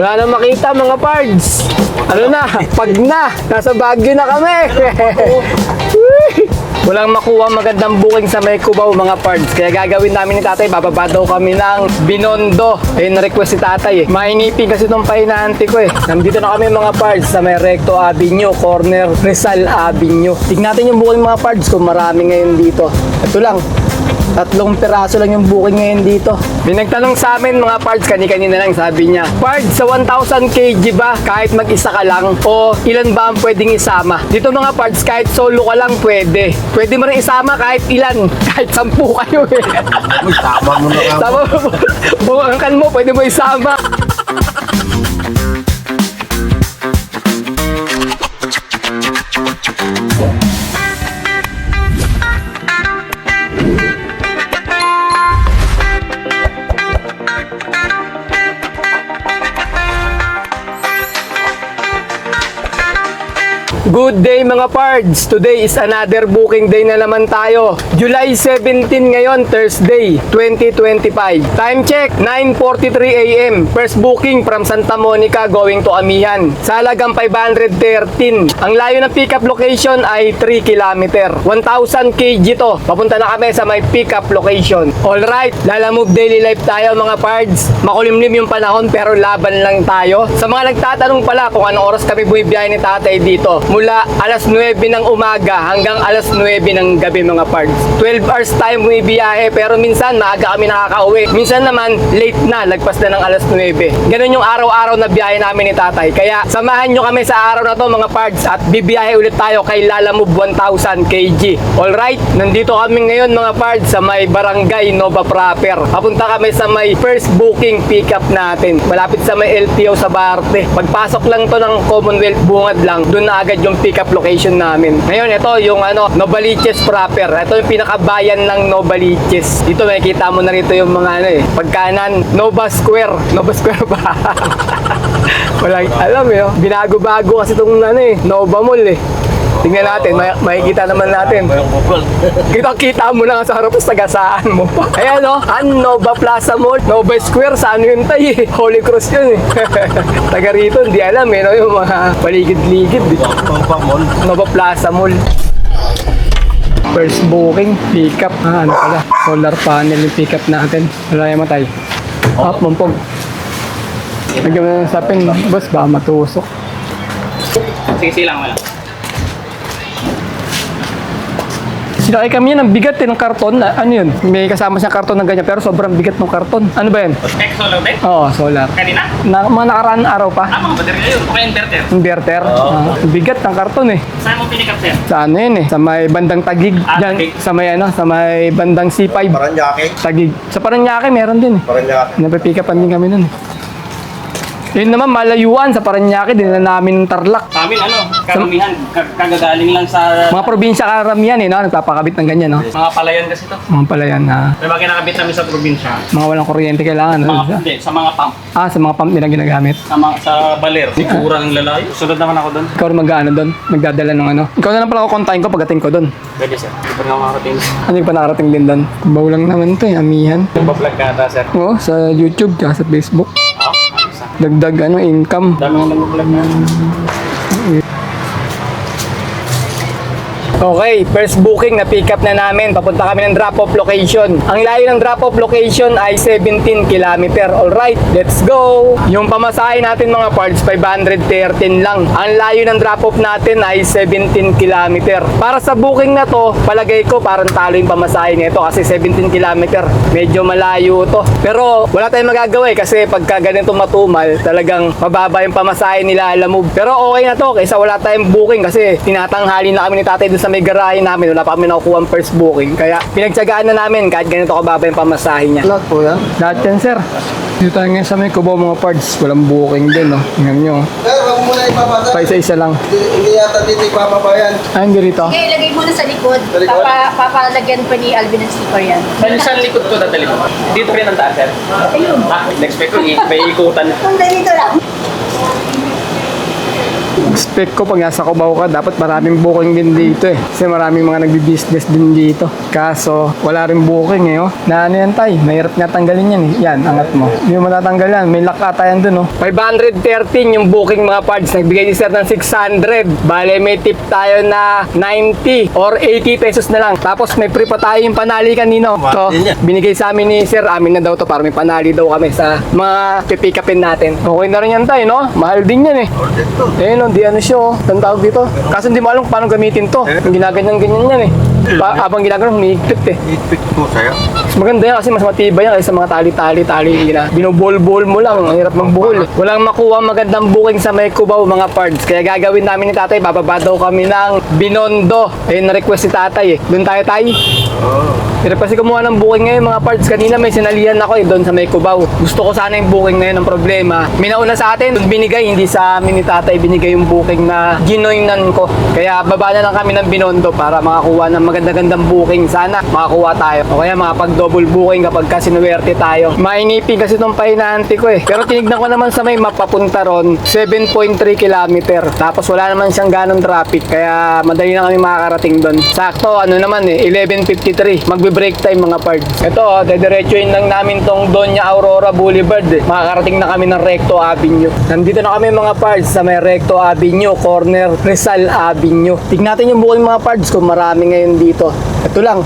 Wala na makita mga pards. Ano na, pag na, nasa Baguio na kami. Walang makuha magandang booking sa may Cubao mga pards. Kaya gagawin namin ni tatay, bababa daw kami ng Binondo. Ayun request si tatay eh. Mainipin kasi itong pahinahante ko eh. Nandito na kami mga pards sa may Recto Avenue, corner Rizal Avenue. Tignan natin yung booking mga pards kung marami ngayon dito. Ito lang, Tatlong piraso lang yung booking ngayon dito. May nagtanong sa amin mga parts kani-kanina lang sabi niya, Parts sa 1,000 kg ba kahit mag-isa ka lang o ilan ba ang pwedeng isama? Dito mga parts kahit solo ka lang pwede. Pwede mo rin isama kahit ilan, kahit sampu kayo eh. Uy, tama mo na. Tama mo, buangkan mo, pwede mo isama. Good day mga pards! Today is another booking day na naman tayo. July 17 ngayon, Thursday, 2025. Time check, 9.43 a.m. First booking from Santa Monica going to Amihan. Sa halagang 513. Ang layo ng pickup location ay 3 km. 1,000 kg to. Papunta na kami sa may pickup location. Alright, lalamove daily life tayo mga pards. Makulimlim yung panahon pero laban lang tayo. Sa mga nagtatanong pala kung anong oras kami bumibiyahe ni tatay dito. Mula alas 9 ng umaga hanggang alas 9 ng gabi mga pards. 12 hours tayo bumibiyahe pero minsan maaga kami nakakauwi. Minsan naman late na, lagpas na ng alas 9. Ganun yung araw-araw na biyahe namin ni tatay. Kaya samahan nyo kami sa araw na to mga pards at bibiyahe ulit tayo kay Lalamove 1000 kg. Alright, nandito kami ngayon mga pards sa may barangay Nova Proper. Papunta kami sa may first booking pickup natin. Malapit sa may LTO sa Barte. Pagpasok lang to ng Commonwealth bungad lang, doon na agad yung pickup location namin. Ngayon, ito yung ano, Novaliches proper. Ito yung pinakabayan ng Novaliches. Dito makikita mo na rito yung mga ano eh, pagkanan, Nova Square. Nova Square ba? Walang alam eh. oh. Binago-bago kasi itong ano eh, Nova Mall eh. Tingnan natin, may, makikita naman natin. Kita-kita mo na sa harap sa sagasaan mo. Ayan o, an Nova Plaza Mall, Nova Square, saan yun tayo eh? Holy Cross yun eh. Taga rito, hindi alam eh, no? yung mga paligid-ligid eh. Pa mall. Nova Plaza Mall. First booking, pickup. Ah, ano pala? Solar panel yung pickup natin. Wala yung matay. Up, mumpog. Lagyan mo na ng sapin, boss, ba matusok. Sige, silang mo lang. Sinakay kami yan, ang bigat eh, ng karton. Ah, Ano yun? May kasama siyang karton ng ganyan, pero sobrang bigat ng karton. Ano ba yun? Exo lang din? Oo, solar. Kanina? Na, mga nakaraan araw pa. Ah, mga baterya yun. Okay, inverter. Inverter. Ah, bigat ng karton eh. Saan mo pinikap, sir? Sa ano yun eh? Sa may bandang tagig. Ah, Diyan, Taguig. sa may ano, sa may bandang C5. Paranaque. Tagig. Sa Paranaque meron din eh. Paranaque. Napipikapan din kami nun eh. Yun naman, malayuan sa Paranaque, din na namin Tarlac. Sa amin, ano, karamihan, kag- kagagaling lang sa Mga probinsya karamihan eh, no? nagpapakabit ng ganyan, no? mga palayan kasi to. Mga palayan na May mga kinakabit namin sa probinsya. mga walang kuryente kailangan. Mga, No? hindi, sa mga pump. Ah, sa mga pump nila ginagamit. Sa, mga, sa baler. Sikura ng lalayo. Sunod naman ako doon. Ikaw rin mag-ano doon, magdadala ng ano. Ikaw na lang pala kukontakin ko pagdating ko doon. Pwede, sir. Hindi pa nga makarating. Ano yung pa nakarating din doon? Baw lang naman to eh, amihan. Nagpa-vlog ka ata, sir. Oo, sa YouTube, tsaka sa Facebook. Dagdag ano, income. Dami nga nag-vlog na. Okay, first booking na pick up na namin. Papunta kami ng drop-off location. Ang layo ng drop-off location ay 17 km. Alright, let's go! Yung pamasahe natin mga parts, 513 lang. Ang layo ng drop-off natin ay 17 km. Para sa booking na to, palagay ko parang talo yung pamasahe nito kasi 17 km. Medyo malayo to. Pero wala tayong magagawa eh kasi pagka ganito matumal, talagang mababa yung pamasahe nila alamove. Pero okay na to kaysa wala tayong booking kasi tinatanghali na kami ni tatay dun sa may garahe namin. Wala pa kami nakukuha ang first booking. Kaya pinagtsagaan na namin kahit ganito kababa yung pamasahe niya. Lahat po yan. Lahat yan, sir. Dito tayo ngayon sa may kubo mga parts. Walang booking din, no? Tingnan nyo. Sir, wag mo muna ipapasa. Pa isa-isa lang. Hindi, hindi yata dito ipapapa yan. Ah, hindi rito. Okay, ilagay mo na sa likod. Sa likod? Papa, papalagyan pa ni Alvin ng sticker yan. Saan, saan likod ko dadali mo? Dito rin ang daan, sir. Ayun. Ah, next week ko, may ikutan. Kung ganito lang. Expect ko pag nasa Cubao ka, dapat maraming booking din dito eh. Kasi maraming mga nagbi-business din dito. Kaso, wala rin booking eh oh. Na ano yan tay, mahirap nga tanggalin yan eh. Yan, angat mo. Hindi mo matatanggal yan, may lock ata yan dun oh. 513 yung booking mga parts. Nagbigay ni sir ng 600. Bale, may tip tayo na 90 or 80 pesos na lang. Tapos may free pa tayo yung panali kanino. So, binigay sa amin ni sir, amin na daw to para may panali daw kami sa mga pipikapin natin. Okay na rin yan tayo, no? Mahal din yan eh. Order to. Eh, no, di ano siya, oh. Ang tawag dito. Kaso hindi mo alam kung paano gamitin to. Yung ginaganyan-ganyan yan eh. Pa, habang ginagano, humihigpit eh. I-pick ko sa'yo. Mas maganda yan kasi mas matibay yan kaysa mga tali-tali, tali na binubol-bol mo lang. Ang hirap magbuhol. Walang makuha magandang booking sa may Cubao mga parts. Kaya gagawin namin ni tatay, bababa daw kami ng Binondo. Ayun na-request si tatay eh. Doon tayo tayo. Oo. Hirap kasi kumuha ng booking ngayon mga parts. Kanina may sinalihan ako eh doon sa may Cubao. Gusto ko sana yung booking ngayon ng problema. Minauna sa atin, binigay, hindi sa amin ni tatay binigay yung booking na ginoynan ko. Kaya baba na lang kami ng Binondo para makakuha ng maganda-gandang booking. Sana makakuha tayo. O kaya makapag double booking kapag ka sinuwerte tayo. Mainipin kasi itong pahinante ko eh. Pero tinignan ko naman sa may mapapunta ron, 7.3 kilometer. Tapos wala naman siyang ganong traffic. Kaya madali na kami makakarating doon. Sakto, ano naman eh, 11.53. Magbe-break time mga parts. Ito, oh, dediretsuin lang namin tong Doña Aurora Boulevard eh. Makakarating na kami ng Recto Avenue. Nandito na kami mga parts sa may Recto Avenue, corner Rizal Avenue. Tignan natin yung booking mga parts kung marami ngayon dito. Ito lang,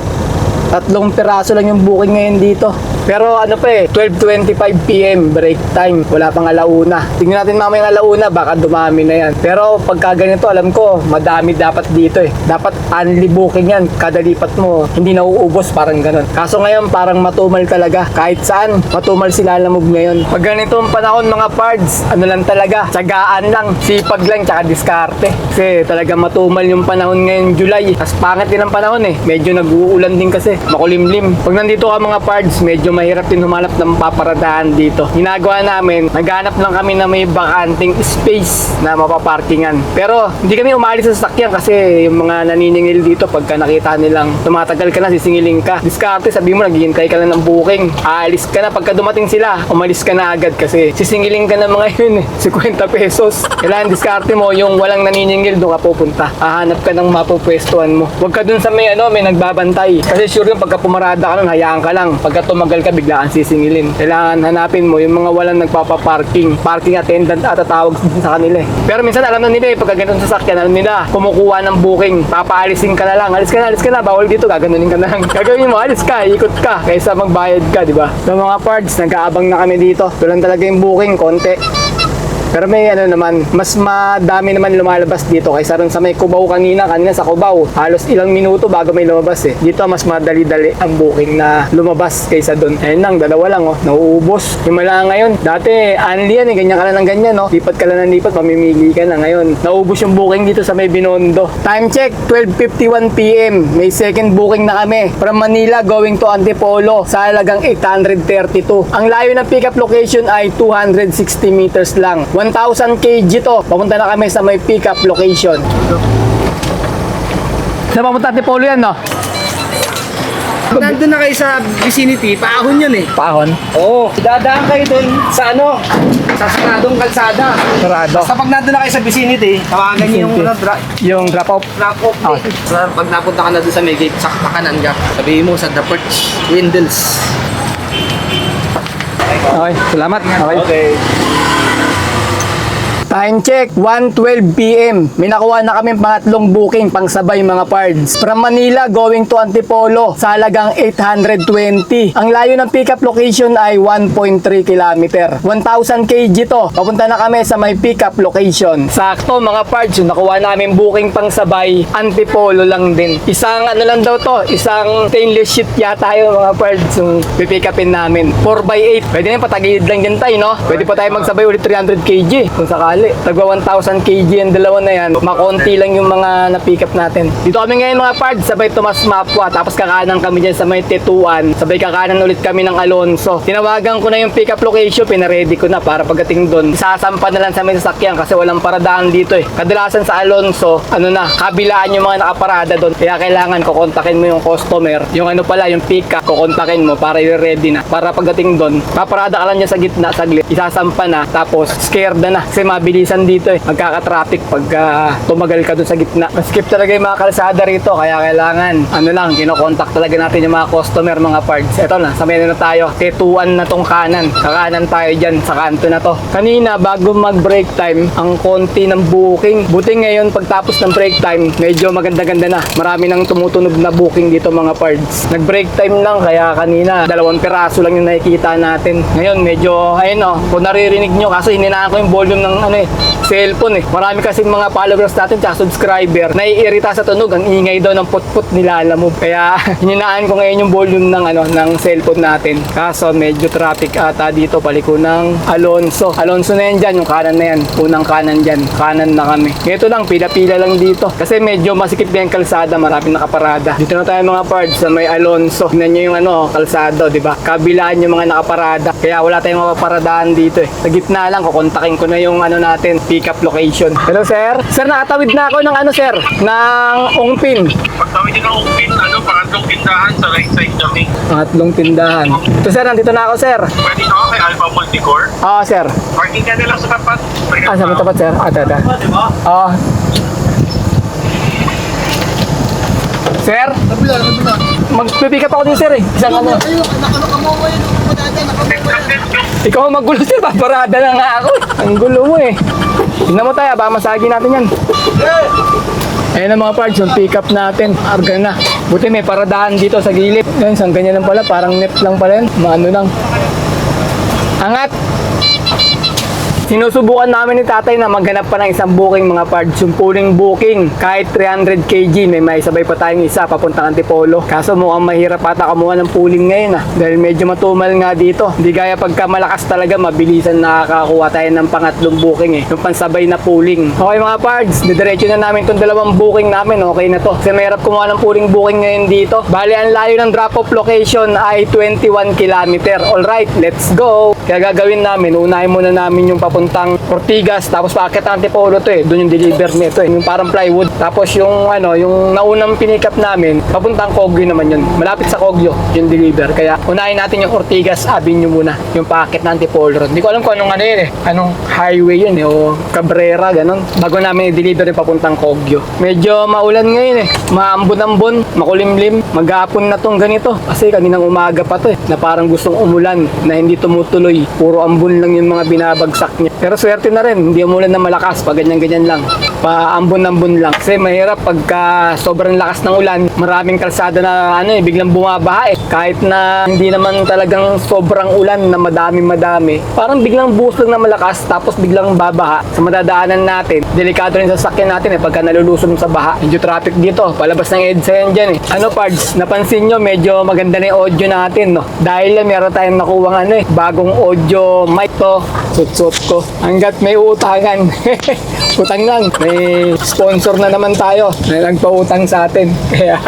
Tatlong piraso lang yung booking ngayon dito. Pero ano pa eh, 12.25pm break time. Wala pang alauna. Tingnan natin mamaya yung alauna, baka dumami na yan. Pero pagka ganito, alam ko, madami dapat dito eh. Dapat only booking yan. Kada lipat mo, hindi nauubos, parang ganun. Kaso ngayon, parang matumal talaga. Kahit saan, matumal sila lamog ngayon. Pag ganitong panahon mga pards, ano lang talaga, tsagaan lang, sipag lang, tsaka diskarte. Kasi talaga matumal yung panahon ngayon, July. Tapos pangit din ang panahon eh. Medyo nag-uulan din kasi, makulimlim. Pag nandito ka mga pards, medyo mahirap din humanap ng paparadahan dito. Ginagawa namin, naghanap lang kami na may bakanting space na mapaparkingan. Pero hindi kami umalis sa sasakyan kasi yung mga naniningil dito pagka nakita nilang tumatagal ka na, sisingiling ka. Diskarte, sabi mo, naghihintay ka lang ng booking. Aalis ka na pagka dumating sila, umalis ka na agad kasi sisingiling ka ng mga yun eh, 50 pesos. Kailangan diskarte mo, yung walang naniningil, doon ka pupunta. Hahanap ka ng mapupwestuhan mo. Huwag ka dun sa may ano, may nagbabantay. Kasi sure yung pagka pumarada ka nun, hayaan ka lang. Pagka tumagal ka, biglaan sisingilin. Kailangan hanapin mo yung mga walang nagpapaparking. Parking attendant at tatawag sa kanila eh. Pero minsan alam na nila eh, pagka ganun sasakyan, alam nila, kumukuha ng booking. Papaalisin ka na lang. Alis ka na, alis ka na. Bawal dito, gaganunin ka na lang. Gagawin mo, alis ka, ikot ka. Kaysa magbayad ka, di ba? Sa mga parts, nag-aabang na kami dito. Tulang talaga yung booking, konti. Pero may ano naman, mas madami naman lumalabas dito kaysa rin sa may Cubao kanina. Kanina sa Cubao, halos ilang minuto bago may lumabas eh. Dito mas madali-dali ang booking na lumabas kaysa doon. Ayun lang, dalawa lang oh, nauubos. Yung mala ngayon, dati anli yan eh, ganyan ka lang ng ganyan no. Lipat ka lang ng lipat, mamimili ka na ngayon. Naubos yung booking dito sa may Binondo. Time check, 12.51pm. May second booking na kami. From Manila going to Antipolo sa halagang 832. Ang layo ng pickup location ay 260 meters lang. 1,000 kg to. Papunta na kami sa may pickup location. Sa papunta Antipolo yan, no? Nandun na kayo sa vicinity, paahon yun eh. Paahon. Oo. Dadaan kayo dun sa ano, sa saradong kalsada. Sarado. Basta pag nandun na kayo sa vicinity, tawagan niyo yung ano, dra- Yung drop off. drop off Ah. So, pag napunta ka na dun sa may gate, sa kanan ka, sabihin mo sa The Perch Windles. Okay, salamat. Okay. Time check, 1.12pm. May nakuha na kami pangatlong booking pang sabay mga pards. From Manila going to Antipolo sa halagang 820. Ang layo ng pickup location ay 1.3 km. 1,000 kg to. Papunta na kami sa may pickup location. Sakto mga pards, yung nakuha namin booking pang sabay, Antipolo lang din. Isang ano lang daw to, isang stainless sheet yata yung mga pards yung pipick upin namin. 4x8. Pwede na patagilid lang dyan tayo, no? Pwede pa tayo magsabay ulit 300 kg kung sakali. Tagwa 1,000 kg yung dalawa na yan. Makonti lang yung mga na-pick up natin. Dito kami ngayon mga pards, sabay Tomas Mapua. Tapos kakanan kami dyan sa may Tetuan. Sabay kakanan ulit kami ng Alonso. Tinawagan ko na yung pick up location, pinaready ko na para pagdating doon. Isasampa na lang sa may sasakyan kasi walang paradaan dito eh. Kadalasan sa Alonso, ano na, kabilaan yung mga nakaparada doon. Kaya kailangan kukontakin mo yung customer. Yung ano pala, yung pick up, kukontakin mo para i-ready na. Para pagdating doon, paparada ka lang dyan sa gitna, saglit. Isasampa na, tapos scared na na kasi mabilis mabilisan dito eh. Magkaka-traffic pag ah, tumagal ka dun sa gitna. Skip talaga yung mga kalsada rito kaya kailangan ano lang, kinokontak talaga natin yung mga customer, mga parts. Eto na, sa na tayo. Tetuan na tong kanan. Kakanan tayo dyan sa kanto na to. Kanina bago mag break time, ang konti ng booking. Buti ngayon pagtapos ng break time, medyo maganda-ganda na. Marami nang tumutunog na booking dito mga parts. Nag break time lang kaya kanina dalawang piraso lang yung nakikita natin. Ngayon medyo ayun oh, kung naririnig nyo kasi hininaan ko yung volume ng ano eh, cellphone eh. Marami kasi mga followers natin at subscriber naiirita sa tunog. Ang ingay daw ng put-put nilalamove. Kaya hininaan ko ngayon yung volume ng ano ng cellphone natin. Kaso medyo traffic ata dito paliko ng Alonso. Alonso na yan dyan, yung kanan na yan. Unang kanan dyan. Kanan na kami. Ito lang, pila-pila lang dito. Kasi medyo masikip na yung kalsada, maraming nakaparada. Dito na tayo mga parts sa may Alonso. Tingnan nyo yung ano, kalsado, di ba? Kabilaan yung mga nakaparada. Kaya wala tayong mapaparadaan dito eh. Sa gitna lang, kukontakin ko na yung ano natin, pick up location. Hello sir? Sir, nakatawid na ako ng ano sir? Ng Ongpin. Pagtawid din ang upin, ano, pangatlong tindahan sa right side kami. Pangatlong tindahan. Ito sir, nandito na ako sir. Pwede na ako kay Alpha Multicore. Ah, sir. Parking ka nila sa tapat. Ah, sa tapat sir. Ah, tada. Ah. Sir? Kabila, kabila. Magpipick up ako din sir eh. Isang ano. Ayun, nakano ka mo ngayon. Ikaw ang magulo sir. Paparada na nga ako. Ang gulo mo eh. Tingnan mo tayo. Baka masagi natin yan. Ayan ang mga parts, yung pick up natin. Arga na. Buti may paradahan dito sa gilid. Yan, isang ganyan lang pala. Parang net lang pala yan. Maano lang. Angat! Sinusubukan namin ni tatay na maghanap pa ng isang booking mga parts. Yung pooling booking, kahit 300 kg, may may sabay pa tayong isa papuntang Antipolo. Kaso mukhang mahirap ata kumuha ng pooling ngayon ah. Dahil medyo matumal nga dito. Hindi gaya pagka malakas talaga, mabilisan nakakakuha tayo ng pangatlong booking eh. Yung pansabay na pooling. Okay mga parts, didiretso na namin itong dalawang booking namin. Okay na to. Kasi mahirap kumuha ng pooling booking ngayon dito. Bali, ang layo ng drop-off location ay 21 km. Alright, let's go! Kaya gagawin namin, unahin muna namin yung papuntang Ortigas, tapos paakit ang Antipolo to eh. Doon yung deliver nito eh. Yung parang plywood. Tapos yung ano, yung naunang pinikap namin, papuntang Kogyo naman yun. Malapit sa Kogyo yung deliver. Kaya unahin natin yung Ortigas Avenue muna. Yung paakit ng Antipolo Road. Hindi ko alam kung anong ano yun eh. Anong highway yun eh. O Cabrera, ganun. Bago namin i-deliver yung papuntang Kogyo. Medyo maulan ngayon eh. Maambon-ambon, makulimlim. Maghapon na tong ganito. Kasi kaninang umaga pa to eh. Na parang gustong umulan na hindi tumutuloy. Puro ambon lang yung mga binabagsak niya. Pero swerte na rin. Hindi umulan na malakas. Pa ganyan-ganyan lang. Pa ambon-ambon lang. Kasi mahirap pagka sobrang lakas ng ulan. Maraming kalsada na ano eh. Biglang bumabaha eh. Kahit na hindi naman talagang sobrang ulan na madami-madami. Parang biglang buhos lang na malakas. Tapos biglang babaha. Sa madadaanan natin. Delikado rin sa sasakyan natin eh. Pagka nalulusong sa baha. Medyo traffic dito. Palabas ng EDSA yan dyan eh. Ano parts? Napansin nyo medyo maganda na yung audio natin no. Dahil meron tayong nakuha ano eh. Bagong audio mic to. Suot-suot ko. Hanggat may utangan. Utang lang. May sponsor na naman tayo na nagpautang sa atin. Kaya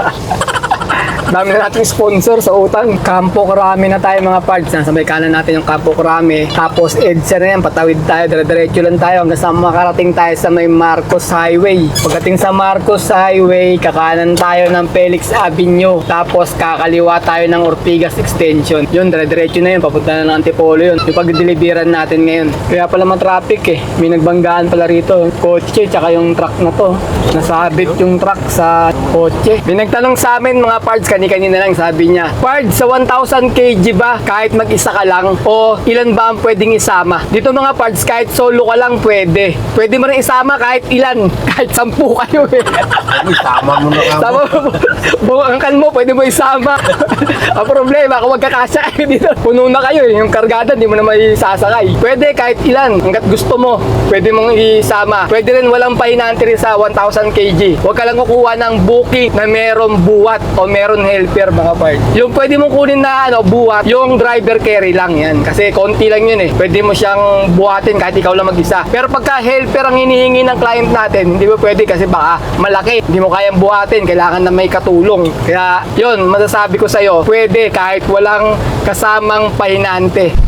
Dami na nating sponsor sa utang. Campo Krami na tayo mga parts. Nasa may kanan natin yung Campo Krami. Tapos EDSA na yan. Patawid tayo. Dire-diretso lang tayo hanggang sa makarating tayo sa may Marcos Highway. Pagdating sa Marcos Highway, kakanan tayo ng Felix Avenue. Tapos kakaliwa tayo ng Ortigas Extension. Yun, dire-diretso na yun. Papunta na ng Antipolo yun. Yung pagdideliveran natin ngayon. Kaya pala traffic eh. May nagbanggaan pala rito. Kotse, tsaka yung truck na to. Nasabit yung truck sa kotse. May nagtanong sa amin mga parts kani-kanina lang sabi niya. Parts, sa 1,000 kg ba kahit mag-isa ka lang o ilan ba ang pwedeng isama? Dito mga parts, kahit solo ka lang pwede. Pwede mo rin isama kahit ilan. Kahit sampu kayo eh. Uy, tama mo na ka mo. Tama mo. Buangkan mo, pwede mo isama. Ang problema, kung magkakasya kayo dito, puno na kayo eh. Yung kargada, hindi mo na may sasakay. Pwede kahit ilan, hanggat gusto mo, pwede mong isama. Pwede rin walang pahinante rin sa 1,000 kg. Huwag ka lang kukuha ng booking na merong buwat o meron helper mga part. Yung pwede mong kunin na ano, buwat, yung driver carry lang yan. Kasi konti lang yun eh. Pwede mo siyang buhatin kahit ikaw lang mag-isa. Pero pagka helper ang hinihingi ng client natin, hindi mo pwede kasi baka malaki. Hindi mo kayang buhatin. Kailangan na may katulong. Kaya yun, masasabi ko sa'yo, pwede kahit walang kasamang pahinante.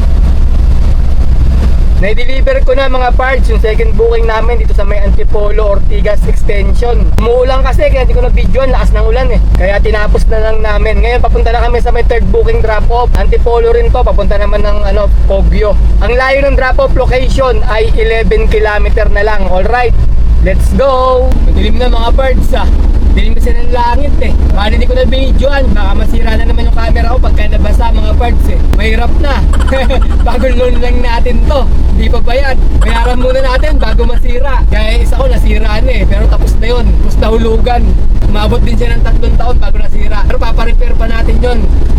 Na-deliver ko na mga parts yung second booking namin dito sa may Antipolo Ortigas Extension. Umuulan kasi kaya hindi ko na videoan, lakas ng ulan eh. Kaya tinapos na lang namin. Ngayon papunta na kami sa may third booking drop-off. Antipolo rin to, papunta naman ng ano, Poggio. Ang layo ng drop-off location ay 11 kilometer na lang. Alright, let's go! Madilim na mga birds ah. Dilim kasi ng langit eh. Paano hindi ko na binidyoan? Baka masira na naman yung camera ko pagka nabasa mga parts eh. Mahirap na. bago loan lang natin to. Hindi pa bayad. Bayaran muna natin bago masira. Kaya isa ko nasira na eh. Pero tapos na yun. Tapos nahulugan. Umabot din siya ng tatlong taon bago nasira. Pero paparepair pa natin yun.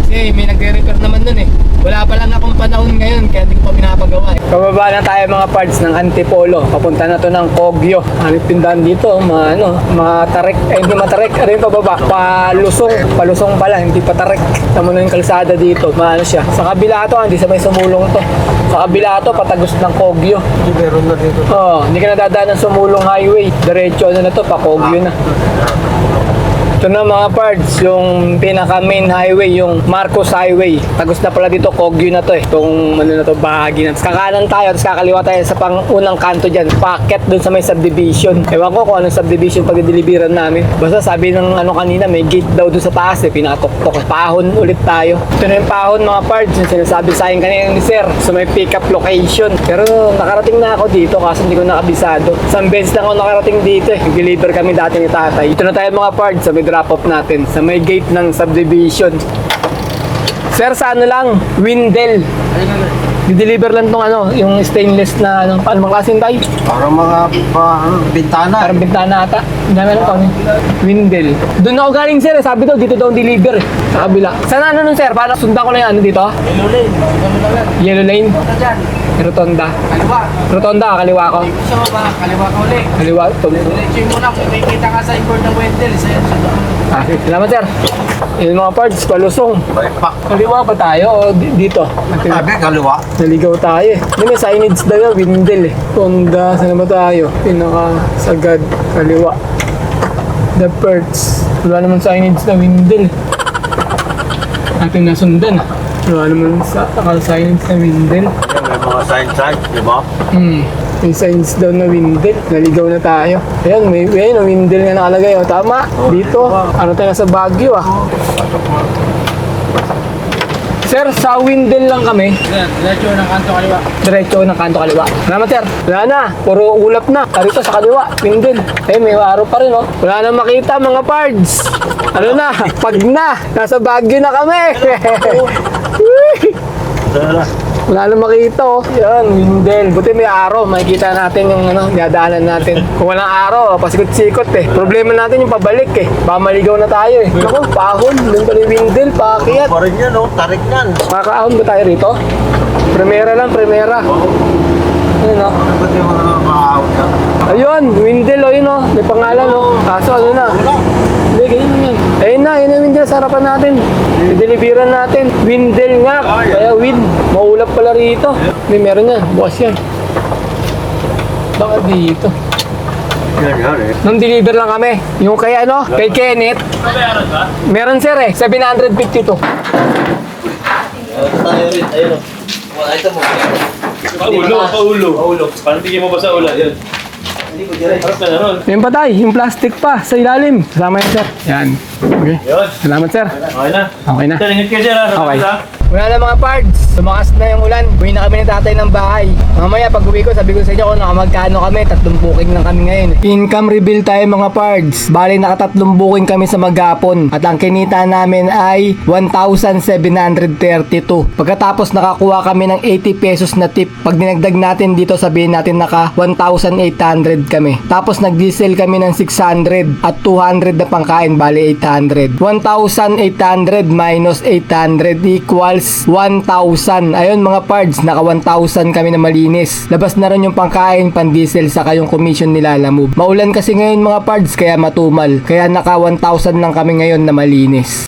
Kasi may nagre-repair naman nun eh. Wala pa lang akong panahon ngayon kaya hindi ko pa pinapagawa eh. Pababa na tayo mga parts ng Antipolo. Papunta na to ng Kogyo. Ano yung tindahan dito? Mga ano, mga tarek. Eh, hindi matarek. Ano yung pababa? Palusong. Palusong pala, hindi pa tarek. Tama na yung kalsada dito. Maano siya. Sa kabila to, hindi sa may sumulong to. Sa kabila to, patagos ng Kogyo. Meron na dito. Oo, hindi ka nadadaan ng sumulong highway. Diretso ano na to, pa Kogyo na. Ito na mga parts, yung pinaka main highway, yung Marcos Highway. Tagos na pala dito, Kogyo na to eh. Itong ano na to, bahagi na. Tapos kakanan tayo, tapos kakaliwa tayo sa pang unang kanto dyan. Packet dun sa may subdivision. Ewan ko kung anong subdivision pag deliveran namin. Basta sabi ng ano kanina, may gate daw dun sa taas eh, pinatok-tok. Pahon ulit tayo. Ito na yung pahon mga parts, yung sinasabi sa akin kanina ni Sir, sa may pick-up location. Pero nakarating na ako dito kasi hindi ko nakabisado. Isang beses lang ako nakarating dito eh. Deliver kami dati ni tatay. Ito na tayo mga parts sa may drop-off natin. Sa may gate ng subdivision. Sir, sa ano lang? Windel. Di-deliver lang tong ano, yung stainless na ano, paano mga klaseng tayo? Para mga pa, ano, bintana. Parang bintana ata. Dami lang kami. Windel. Doon ako galing sir, eh. sabi daw dito daw ang deliver eh. Sa kabila. Saan ano nun sir? Paano sundan ko lang yung ano dito? Yellow lane. Lang yan. Yellow lane? Rotonda. Kaliwa. Rotonda, kaliwa ko. Sa baba, kaliwa ka ulit. Kaliwa, tum- Diretso mo lang. Kung may kita ka sa import ng Wendell, sa sa doon. Ah, salamat sir. Yung mga parts, palusong. Pa. Kaliwa pa tayo o di- dito? Sabi, kaliwa. Naligaw tayo eh. Hindi may signage daw yun, Windel eh. Honda, saan ba tayo? Pinaka sagad, kaliwa. The Perts. Wala naman signage na Windel. Ating nasundan ah. Wala naman sa naka-signage na Windel. May mga sign-sign, di ba? Hmm. May signs daw na Windel. Naligaw na tayo. Ayan, may, may no, Windel na nakalagay. O, tama. Dito. Ano tayo sa Baguio ah. Sir, sa Windel lang kami. Diretso ng kanto kaliwa. Diretso ng kanto kaliwa. Salamat sir. Wala na. Puro ulap na. Dito sa kaliwa. Windel. Eh, may araw pa rin oh. Wala na makita mga pards. Ano na? Pag na. Nasa Baguio na kami. Wala na makita oh. Yan, Windel. Buti may araw. Makikita natin yung ano, dadaanan natin. Kung walang araw, pasikot-sikot eh. Problema natin yung pabalik eh. Baka maligaw na tayo eh. Ako, pahon. Doon pa rin Windel, paakyat. Pa rin yan, oh. Tarik yan. Makakaahon ba tayo rito? Primera lang, primera. Ayun oh. Ba't yung mga ka? Ayun, Windel, oh, yun oh. May pangalan, oh. Kaso, ano na? Hindi, ganyan yan. Ayun na, yun ang Windel sa harapan natin. Deliveran natin. Windel nga. Kaya wind. Maulap pala rito. Hindi, meron yan. Bukas yan. Bakit dito? Nung deliver lang kami. Yung kay ano, kay Kenneth. Meron sir eh, 752. Paulo, paulo. Paulo. Parang tingin mo ba sa ulo? Yan. Ka na ron. Yung patay, yung plastic pa sa ilalim. Kasama yan sir. Yan. Okay. Salamat sir. Okay na. Okay na. Sir, ingat kayo sir. Okay. Wala na mga parts. Tumakas na yung ulan. Uwi na kami ng tatay ng bahay. Mamaya pag uwi ko, sabi ko sa inyo kung nakamagkano kami. Tatlong booking lang kami ngayon. Income reveal tayo mga parts. Bali nakatatlong booking kami sa maghapon. At ang kinita namin ay 1,732. Pagkatapos nakakuha kami ng 80 pesos na tip. Pag dinagdag natin dito, sabihin natin naka 1,800 kami. Tapos nag-diesel kami ng 600 at 200 na pangkain. Bali 800. 1,800 minus 800 equals 1,000. Ayun mga parts, naka 1,000 kami na malinis. Labas na rin yung pangkain, pan-diesel, saka yung commission nila lamove. Maulan kasi ngayon mga parts, kaya matumal. Kaya naka 1,000 lang kami ngayon na malinis.